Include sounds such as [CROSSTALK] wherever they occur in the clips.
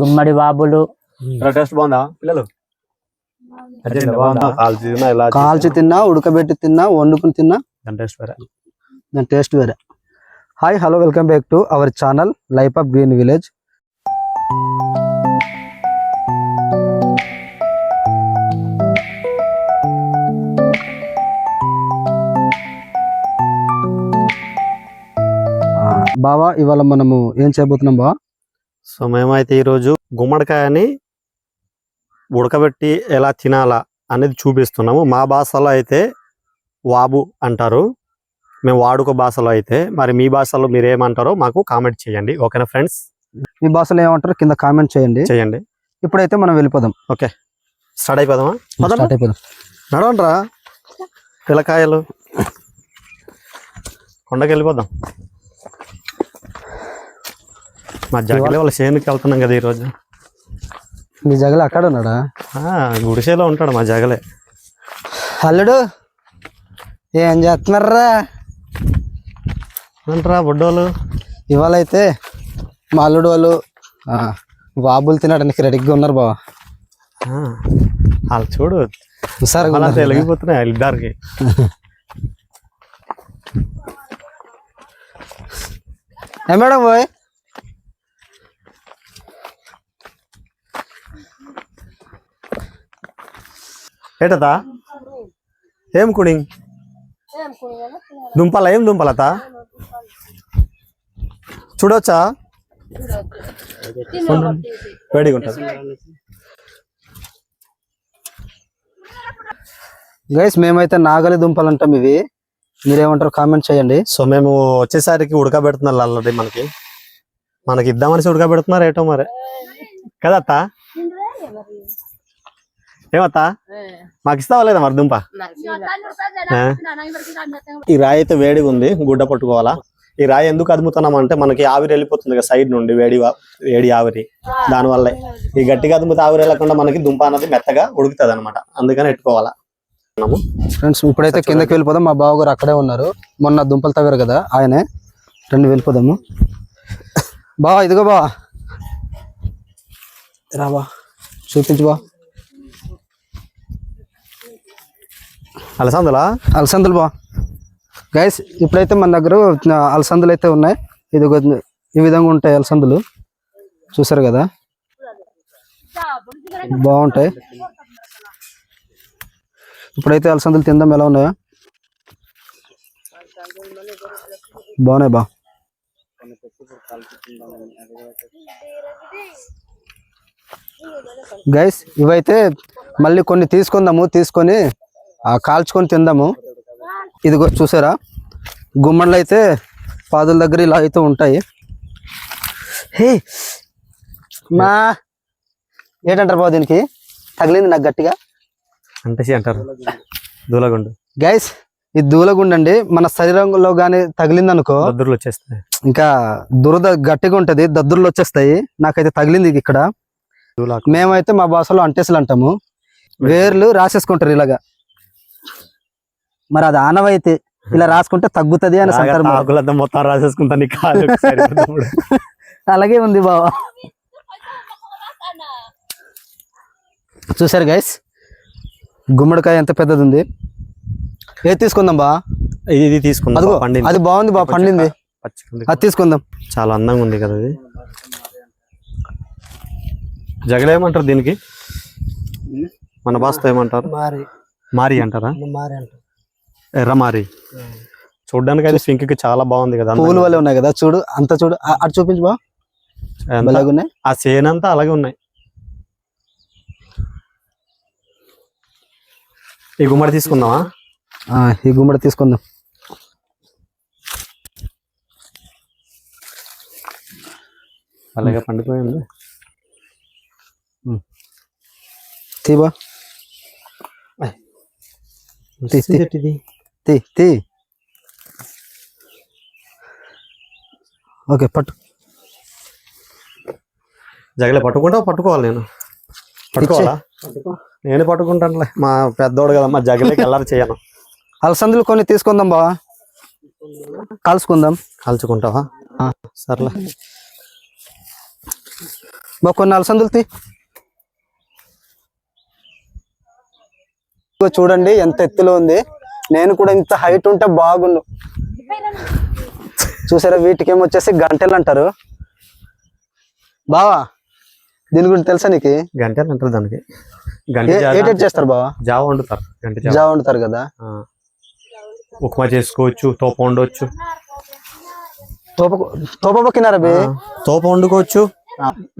గుమ్మడి బాబులు. టేస్ట్ బాగుందా? పిల్లలు? బాగుందా. కాల్చి తిన్నా ఇలా కాల్చి తిన్నా ఉడకబెట్టి తిన్నా వండుకుని తిన్నా. టేస్ట్ వేరే. దాని టేస్ట్ వేరే. Hi hello welcome back to our channel life of green village. బావా ఇవాళ మనము ఏం చేయబోతున్నాం బావా? సో మేమైతే ఈరోజు గుమ్మడికాయని ఉడకబెట్టి ఎలా తినాలా అనేది చూపిస్తున్నాము. మా భాషలో అయితే వాబు అంటారు. మేము వాడుక భాషలో అయితే మరి మీ భాషలో మీరు ఏమంటారో మాకు కామెంట్ చేయండి. ఓకేనా ఫ్రెండ్స్? మీ భాషలో ఏమంటారు కింద కామెంట్ చేయండి. చేయండి. ఇప్పుడైతే మనం వెళ్ళిపోదాం. స్టార్ట్ అయిపోదామా. స్టార్ట్ అయిపోదాం. నడవండ్రా. పిల్లకాయలు. కొండకి వెళ్ళిపోదాం మా జగలే వాళ్ళ చేనుకి వెళ్తున్నాం కదా ఈరోజు. మీ జగలు అక్కడ ఉన్నాడా? గుడిసెలో ఉంటాడు మా జగలే అల్లుడు ఏం చేస్తున్నారా? అంటారా బుడ్డోళ్ళు ఇవాళ అయితే మా అల్లుడు వాళ్ళు బాబులు తినడానికి రెడీగా ఉన్నారు బావ. వాళ్ళు చూడు. కదా? వెలిగిపోతున్నాయి ఇద్దరికి. ఏ మేడం పోయ్ ఏటతా? ఏం కుడింగ్ దుంపల? ఏం దుంపలత? చూడొచ్చా? వేడిగా ఉంటుంది గైస్ మేమైతే నాగలి దుంపలు అంటాం ఇవి. మీరేమంటారు కామెంట్ చేయండి. సో మేము వచ్చేసరికి ఉడకబెడుతున్నారు ఆల్రెడీ మనకి. మనకి ఇద్దామనేసి ఉడకబెడుతున్నారు ఏటో మరి. కదా అత్త ఏమత్తా? మాకు ఇస్తావా లేదా మరి దుంప? ఈ రాయి అయితే వేడిగా ఉంది గుడ్డ పట్టుకోవాలా? ఈ రాయి ఎందుకు అదుముతున్నాం అంటే మనకి ఆవిరి వెళ్ళిపోతుంది కదా సైడ్ నుండి వేడి వా- వేడి ఆవిరి. దానివల్లే. ఈ గట్టిగా అదుముతే ఆవిరి వెళ్ళకుండా మనకి దుంప అనేది మెత్తగా ఉడుకుతుంది అనమాట అందుకని ఎట్టుకోవాలా. మనము ఫ్రెండ్స్ ఇప్పుడైతే కిందకి వెళ్ళిపోదాం. మా బావగారు అక్కడే ఉన్నారు. మొన్న దుంపలు తవ్వారు కదా ఆయనే. రండి వెళ్ళిపోదాము. బావా ఇదిగో బావా. రా బా చూపించు బా. అలసందులా? అలసందులు బా. గైస్ ఇప్పుడైతే మన దగ్గర అలసందులు అయితే ఉన్నాయి. ఇది ఈ విధంగా ఉంటాయి అలసందులు. చూసారు కదా? బాగుంటాయి. ఇప్పుడైతే అలసందులు తిందాం ఎలా ఉన్నాయా? బాగున్నాయి బా. గైస్ ఇవైతే మళ్ళీ కొన్ని తీసుకుందాము తీసుకొని కాల్చుకొని తిందాము. ఇదిగో చూసారా? గుమ్మడిలు అయితే పాదుల దగ్గర ఇలా అయితే ఉంటాయి. హే! మా ఏంటంటారు బాబు దీనికి? తగిలింది నాకు గట్టిగా. అంటే అంటారు. దూలగుండు. గైస్ ఇది దూలగుండండి మన శరీరంలో కానీ తగిలింది అనుకో దద్దుర్లు వచ్చేస్తాయి. ఇంకా దురద గట్టిగా ఉంటది దద్దుర్లు వచ్చేస్తాయి. నాకైతే తగిలింది ఇక్కడ. మేమైతే మా భాషలో అంటేసులు అంటాము వేర్లు రాసేసుకుంటారు ఇలాగా. మరి అది ఆనవైతే ఇలా రాసుకుంటే తగ్గుతది అని మొత్తం రాసేసుకుంటా నీ కాలు సరిపోతుంది. [LAUGHS] అలాగే ఉంది బావా. చూసారు గైస్ గుమ్మడికాయ ఎంత పెద్దది ఉంది ఏది తీసుకుందాం బా ఇది తీసుకుందాం అది బాగుంది బా పండింది. అది తీసుకుందాం. చాలా అందంగా ఉంది కదా ఇది జగలేమంటారు దీనికి? మన భాషతో ఏమంటారు? మారి. మారి అంటారా? మారి ఎర్రమారి చూడ్డానికి సింక్కి చాలా బాగుంది కదా పువ్వులు వల్ల ఉన్నాయి కదా? చూడు అంత చూడు. అటు చూపించు బా. ఎంత- భలేగా ఉన్నాయి. ఆ సేన్ అంతా అలాగే ఉన్నాయి. ఈ గుమ్మడి తీసుకుందామా? ఈ గుమ్మడి తీసుకుందాం. అలాగే పండిపోయింది. తీబా తీ, తీ. ఓకే పట్టు. జగలే పట్టుకుంటావు? పట్టుకోవాలి నేను. పట్టుకోవాలా? నేను పట్టుకుంటానులే. మా పెద్దోడు కదా మా జగలేకి వెళ్ళారు చేయను అలసందులు కొన్ని తీసుకుందాం బావా. కాల్చుకుందాం. కాల్చుకుంటావా. సర్లే. బా కొన్ని అలసందులు తీ. చూడండి ఎంత ఎత్తులో ఉంది. నేను కూడా ఇంత హైట్ ఉంటే బాగుండు. చూసారా వీటికి ఏమొచ్చేసి గంటలు అంటారు. బావా దీని గురించి తెలుసా నీకు? గంటలు అంటారు దానికి. ఏటేట్ చేస్తారు బావా? జావ వండుతారు గంట జావ. జా వండుతారు కదా. ఉప్మా చేసుకోవచ్చు తోప వండవచ్చు తోప తోప పక్కినారా బే? తోప వండుకోవచ్చు.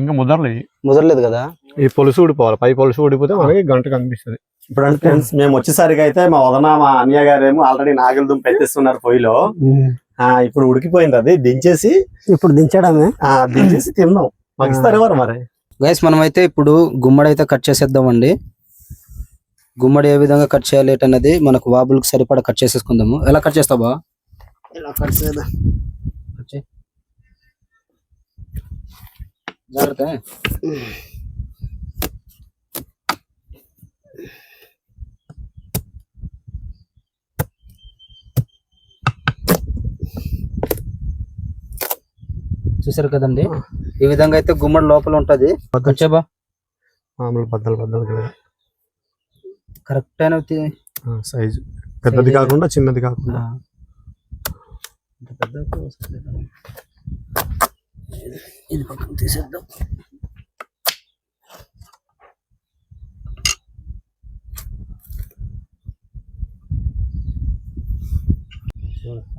ఇంకా ముదరలేదు. ముదరలేదు కదా? ఈ పొలుసు ఊడిపోవాలి పై పొలుసు ఊడిపోతే మనకి గంట కనిపిస్తుంది. ఇప్పుడు అంటే ఫ్రెండ్స్ మేము వచ్చేసరికి అయితే మా వదన మా అన్నయ్య గారేమో ఆల్రెడీ నాగల దుంప ఎత్తేస్తున్నారు పొయ్యిలో. ఆ ఇప్పుడు ఉడికిపోయింది అది దించేసి ఇప్పుడు దించడమే? ఆ దించేసి తిందాం మాకు ఇస్తారు ఎవరు మరి? గైస్ మనమైతే ఇప్పుడు గుమ్మడి అయితే కట్ చేసేద్దామండి. గుమ్మడి ఏ విధంగా కట్ చేయాలి అనేది మనకు వాబులకు సరిపడా కట్ చేసేసుకుందాము. ఎలా కట్ చేస్తావా కట్ చేయి. జాగ్రత్త. చూసారు కదండి? ఈ విధంగా అయితే గుమ్మడి లోపల ఉంటది. మామూలు బద్దలు బద్దలు కదా. కరెక్ట్ అయిన సైజు. పెద్దది కాకుండా చిన్నది కాకుండా. ఇది పక్కన తీసేద్దాం.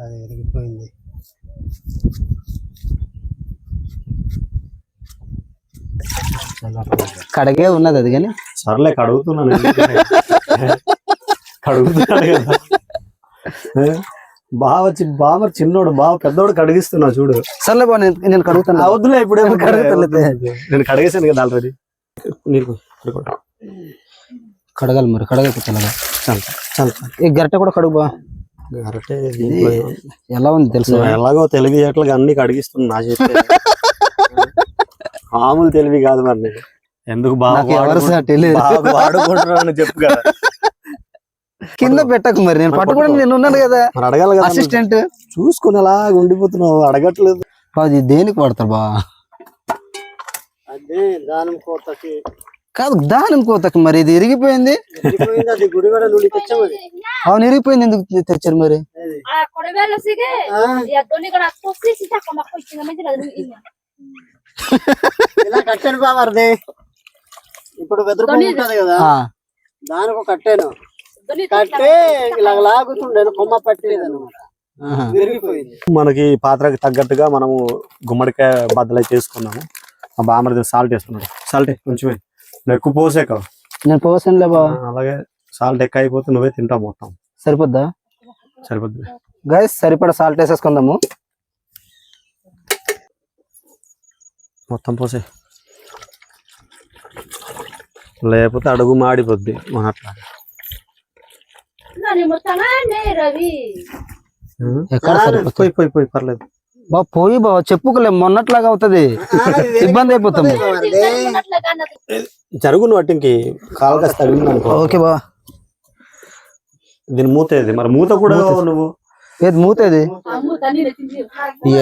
అది ఎరిగిపోయింది కడగే ఉన్నది అది కానీ సర్లే కడుగుతున్నాను ఎందుకని? కడుగుతున్నాను కదా? బావ బావ చిన్నోడు బావ పెద్దోడు కడిగిస్తున్నా చూడు సర్లే బా నేను కడుగుతాను వద్దులే ఇప్పుడు ఏమో కడుగుతానులే. నేను కడిగేసాను కదా ఆల్రెడీ. కడగాలి మరి కడగకపోతే ఈ గరిటె కూడా కడుగు బా ఏమో. ఎలా ఉంది తెలుసా ఎలాగో తెలివి ఎట్లా అన్ని కడిగిస్తున్నా నా చేతి మామూలు తెలివి కాదు మరి. ఎందుకు బాగా. వాడుకుంటున్నాను చెప్పు కదా. కింద పెట్టకు. మరి నేను పట్టుకోవడం నేను ఉన్నాను కదా. మరి అడగాలి కదా అసిస్టెంట్ చూసుకుని అలా ఉండిపోతున్నావు అడగట్లేదు. అది దేనికి వాడతారు బా? అదే దానం కోతకి. కాదు దాని కోతకి మరి ఇది ఇరిగిపోయింది. అవును ఇరిగిపోయింది ఎందుకు తెచ్చారు మరి? ఇలా కట్టాను ఇప్పుడు వెదురుకొని ఉంటది కదా ఆ, దానికి కట్టాను. కట్టే ఇలా లాగుతుండేను కొమ్మ పట్టలేదు అనమాట. మనకి పాత్రకి తగ్గట్టుగా మనము గుమ్మడికాయ బద్దలై చేసుకున్నాము. మా బామర్ది సాల్ట్ వేసుకున్నాడు. సాల్ట్ కొంచెమే నువ్వు ఎక్కువ పోసే కదా నేను పోసానులే బా అలాగే సాల్ట్ ఎక్కువ అయిపోతే నువ్వే తింటావు మొత్తం. సరిపోద్దా? సరిపోద్ది. గైస్ సరిపడా సాల్ట్ వేసేసుకుందాము. మొత్తం పోసే. లేకపోతే అడుగు మాడిపోద్ది మన అట్లా. ఎక్కడ పోయి పోయి పోయి పర్లేదు. బా పోయి బా చెప్పుకోలే మొన్నట్లాగా అవుతుంది. ఇబ్బంది అయిపోతాం. జరుగును వాటికి కాలుగా తగిలింది ఓకే బా. దీని మూత ఇది మరి మూత కూడా నువ్వు. ఏది మూత? ఇది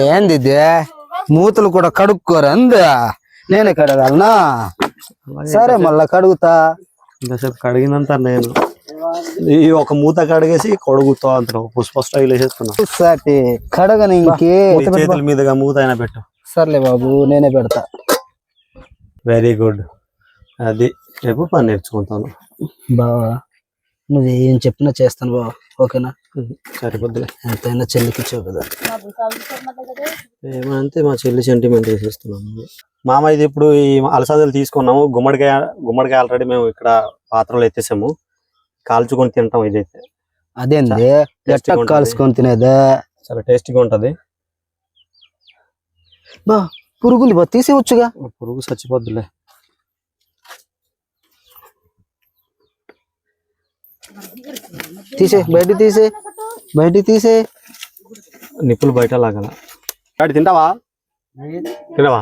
ఏంది ఇదే? మూతలు కూడా కడుక్కోరు అందా నేనే కడగాలనా? సరే మళ్ళా కడుగుతా. ఇంతసేపు కడిగినంత నేను. ఈ ఒక మూత కడిగేసి కొడుగుతా అంటున్నావు. పుష్ప స్టైల్ వేసేస్తున్నావు కడగని ఇంకే చేతుల మీదుగా మూత అయినా పెట్టు. సర్లే బాబు నేనే పెడతా. వెరీ గుడ్ అది రేపు పని నేర్చుకుంటాను. బావా నువ్వు ఏం చెప్పినా చేస్తాను బావా ఓకేనా? సరిపోద్దులే. ఎంతైనా చెల్లికిచ్చావు కదా. ఏమంటే మా చెల్లి సెంటిమెంట్ వేసేస్తున్నాను మామ ఇది ఇప్పుడు ఈ అలసందలు తీసుకున్నాము. గుమ్మడికాయ గుమ్మడికాయ ఆల్రెడీ మేము ఇక్కడ పాత్రలో ఎత్తేసాము. కాల్చుకొని తింటాం ఇదైతే. అదేంది? ఎట్ట. కాల్చుకొని తినేదా? చాలా టేస్టీగా ఉంటది. బా పురుగులు బా తీసేవచ్చుగా పురుగు చచ్చిపోద్దులే. తీసే బయట తీసే బయట తీసే. నిప్పులు బయట లాగల తింటావా? తినవా?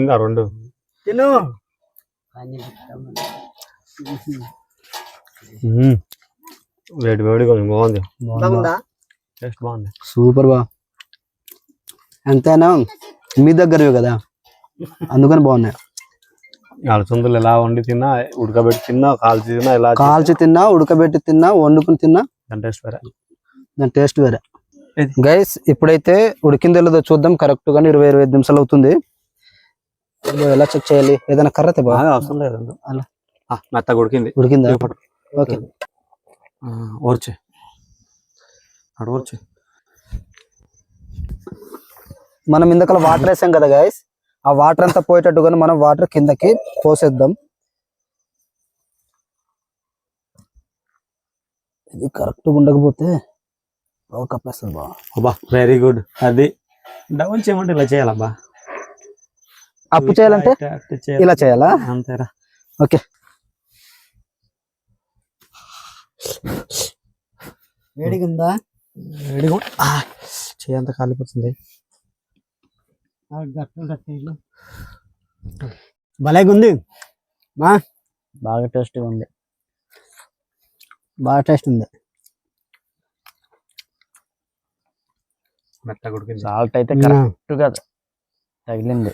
ఇంకా రెండు? తిను. వేడి వేడిగా బాగుంది. టేస్ట్ బాగుంది. సూపర్ బా. ఎంతైనా మీ దగ్గరవి కదా? అందుకని బాగున్నాయి. అలసందులు ఎలా వండి తిన్నా ఉడకబెట్టి తిన్నా కాల్చి తిన్నా ఎలా కాల్చి తిన్నా ఉడకబెట్టి తిన్నా వండుకుని తిన్నా. టేస్ట్ వేరే. దాని టేస్ట్ వేరే. గైస్ ఇప్పుడైతే ఉడికిందో లేదో చూద్దాం. కరెక్ట్గా ఇరవై ఇరవై ఐదు నిమిషాలు అవుతుంది. ఎలా చెక్ చేయాలి? ఏదైనా కర్రతే బా బాగా అవసరం లేదు అలా. మెత్తగా ఉడికింది. ఉడికిందా. ఓకే. ఓర్చే. అక్కడ ఓర్చే. మనం ఇందుకల వాటర్ వేసాం కదా గైస్? ఆ వాటర్ అంతా పోయేటట్టుగానే మనం వాటర్ కిందకి పోసేద్దాం. ఇది కరెక్ట్ ఉండకపోతే ఒక కప్పేస్తుంది బా. అబ్బా వెరీ గుడ్ అది డబుల్ చేయమంటే ఇలా చేయాలబ్బా అప్పు చేయాలంటే. ఇలా చేయాలా? అంతేరా. ఓకే. వేడిగా ఉంది. చెయ్యి అంతా కాలిపోతుంది. భలేగా ఉంది మా? బాగా టేస్ట్గా ఉంది. బాగా టేస్ట్ ఉంది. మెత్తగా ఉడికింది. సాల్ట్ అయితే కరెక్ట్గా తగిలింది.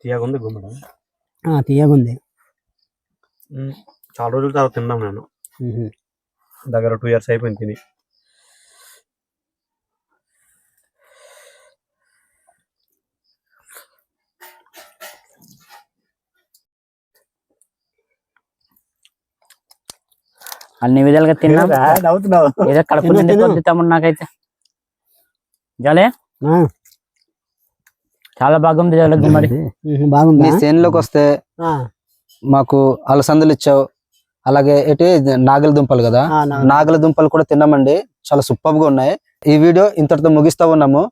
తీయగా ఉంది గుమ్మడి? తీయగా ఉంది చాలా రోజుల తర్వాత తిన్నాం నేను. దగ్గర టూ ఇయర్స్ అయిపోయింది తిని. అన్ని విధాలుగా తిన్నాం. ఏదో కడుపు నిండి తమ్ముడు నాకైతే. జాలే? చాలా బాగుంది జాలే గుమ్మడి బాగుంది? మీ చేనులోకి వస్తే మాకు అలసందలు ఇచ్చావు. అలాగే ఏంటి నాగల దుంపలు కదా? నాగల. దుంపలు కూడా తిన్నామండి. చాలా సూపర్గా ఉన్నాయి. ఈ వీడియో ఇంతటితో ముగిస్తా ఉన్నాము.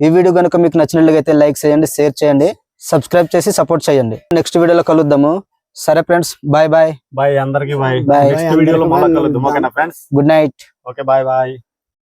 ఈ వీడియో కనుక మీకు నచ్చినట్లయితే లైక్ చేయండి షేర్ చేయండి సబ్స్క్రైబ్ చేసి సపోర్ట్ చేయండి. నెక్స్ట్ వీడియోలో కలుద్దాము. సరే ఫ్రెండ్స్ బాయ్ బాయ్ బాయ్ అందరికి బాయ్. నెక్స్ట్ వీడియోలో మళ్ళీ కలుద్దాం. ఓకేనా friends good night okay bye bye